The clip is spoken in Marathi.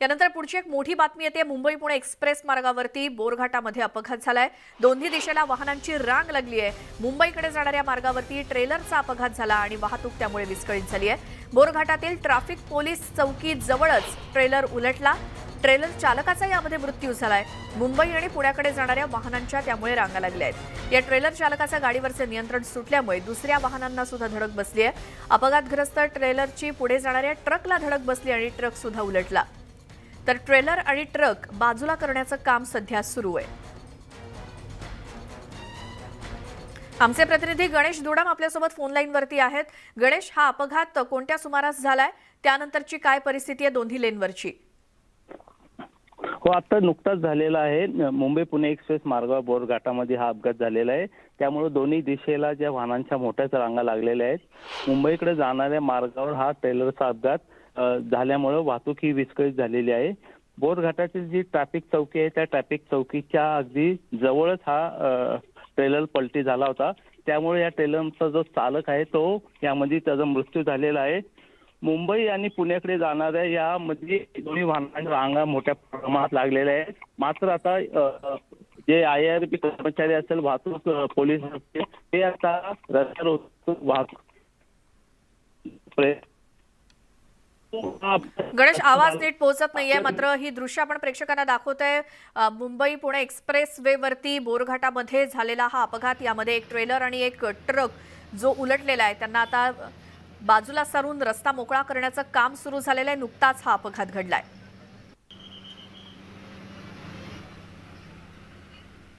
यानंतर पुढची एक मोठी बातमी येते. मुंबई पुणे एक्सप्रेस मार्गावरती बोरघाटामध्ये अपघात झालाय. दोन्ही दिशेला वाहनांची रांग लागली आहे. मुंबईकडे जाणाऱ्या मार्गावरती ट्रेलरचा अपघात झाला आणि वाहतूक त्यामुळे विस्कळीत झाली आहे. बोरघाटातील ट्रॅफिक पोलीस चौकी जवळच ट्रेलर उलटला. ट्रेलर चालकाचा यामध्ये मृत्यू झालाय. मुंबई आणि पुण्याकडे जाणाऱ्या वाहनांच्या त्यामुळे रांगा लागल्या आहेत. या ट्रेलर चालकाचा गाडीवरचे नियंत्रण सुटल्यामुळे दुसऱ्या वाहनांना सुद्धा धडक बसली आहे. अपघातग्रस्त ट्रेलरची पुढे जाणाऱ्या ट्रकला धडक बसली आणि ट्रक सुद्धा उलटला. तर ट्रेलर आणि ट्रक बाजूला करण्याचं काम सध्या सुरू आहे. आमचे प्रतिनिधी गणेश दुडाम आपल्यासोबत फोन लाईनवरती आहेत. गणेश हा अपघात कोणत्या सुमारास झालाय? त्यानंतरची काय परिस्थिती आहे दोन्ही लेनवरची हो आता नुकताच झालेला आहे. मुंबई पुणे एक्सप्रेस मार्गावर बोरघाटामध्ये हा अपघात झालेला आहे. त्यामुळे दोन्ही दिशेला ज्या वाहनांच्या मोठ्याच रांगा लागलेल्या आहेत मुंबईकडे जाणाऱ्या मार्गावर हा ट्रेलरचा अपघात झाल्यामुळं वाहतूक ही विस्कळीत झालेली आहे. बोरघाटाची जी ट्रॅफिक चौकी आहे त्या ट्रॅफिक चौकीच्या अगदी जवळच हा ट्रेलर पलटी झाला होता. त्यामुळे या ट्रेलरचा जो चालक आहे तो यामध्ये त्याचा मृत्यू झालेला आहे. मुंबई आणि पुण्याकडे जाणाऱ्या यामध्ये दोन्ही वाहनांच्या रांगा मोठ्या प्रमाणात लागलेल्या आहेत. मात्र आता जे आय आर पी कर्मचारी असेल वाहतूक पोलीस ते आता रस्त्यावर वाहतूक गणेश आवाज नीट पोहोचत नाहीये मात्र ही दृश्य आपण प्रेक्षकांना दाखवतोय. आहे मुंबई पुणे एक्सप्रेस वे वरती बोरघाटामध्ये झालेला हा अपघात. यामध्ये एक ट्रेलर आणि एक ट्रक जो उलटलेला आहे त्यांना आता बाजूला सारून रस्ता मोकळा करण्याचं काम सुरू झालेलं आहे. नुकताच हा अपघात घडलाय.